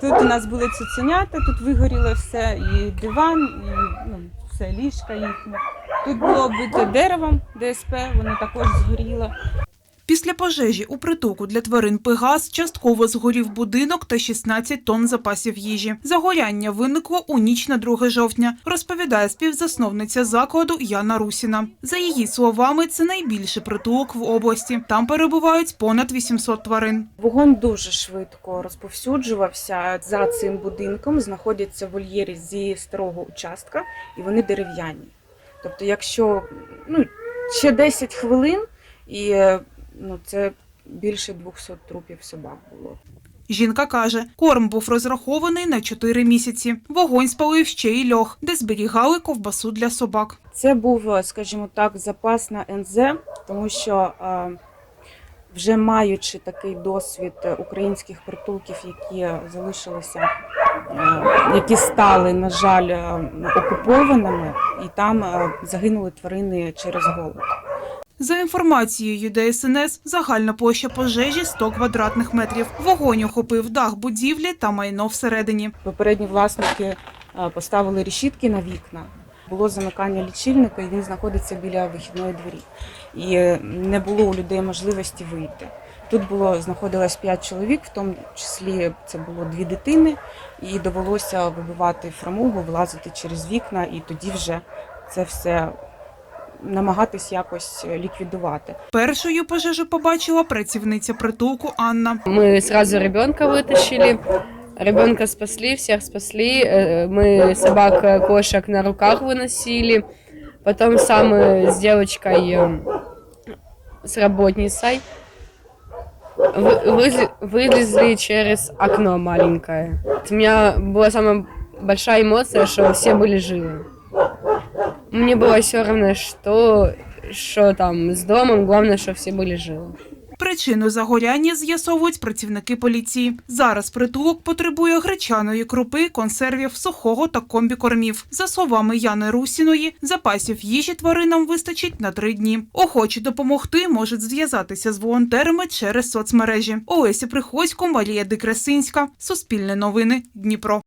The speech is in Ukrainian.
Тут у нас були цуценята, тут вигоріло все, і диван, і ну, все, ліжка їхнє. Тут було оббите деревом ДСП, воно також згоріло. Після пожежі у притулку для тварин Пегас частково згорів будинок та 16 тонн запасів їжі. Загоряння виникло у ніч на 2 жовтня, розповідає співзасновниця закладу Яна Русіна. За її словами, це найбільший притулок в області. Там перебувають понад 800 тварин. Вогонь дуже швидко розповсюджувався. За цим будинком знаходяться вольєри зі старого участка, і вони дерев'яні. Тобто, якщо ну, ще 10 хвилин, і ну, це більше 200 трупів собак було. Жінка каже, корм був розрахований на 4 місяці. Вогонь спалив ще й льох, де зберігали ковбасу для собак. Це був, е, скажімо так, запас на НЗ, тому що е, вже маючи такий досвід українських притулків, які залишилися, е, які стали, на жаль, окупованими, і там загинули тварини через голод. За інформацією ДСНС, загальна площа пожежі 100 квадратних метрів. Вогонь охопив дах будівлі та майно всередині. Попередні власники е, поставили решітки на вікна. Було замикання лічильника, і він знаходиться біля вихідної двері. І е, не було у людей можливості вийти. Тут було знаходилось 5 чоловік, в тому числі це було дві дитини, і довелося вибивати фрамугу, влазити через вікна, і тоді вже це все намагатись якось е, ліквідувати. Першою пожежу побачила працівниця притулку Анна. Мы сразу ребенка вытащили. Ребенка спасли, всех спасли. Э, Мы собак, э, кошек на руках выносили. Потом сам э, с девочкой, э, с работницей вы- вылез- вылезли через окно маленькое. У меня была самая большая эмоция, что все были живы. Мне было все равно, что, что там с домом, главное, что все были живы. Причину загоряння з'ясовують працівники поліції. Зараз притулок потребує гречаної крупи, консервів, сухого та комбікормів. За словами Яни Русіної, запасів їжі тваринам вистачить на три дні. Охочі допомогти можуть зв'язатися з волонтерами через соцмережі. Олеся Приходько, Марія Дикрасинська. Суспільне новини. Дніпро.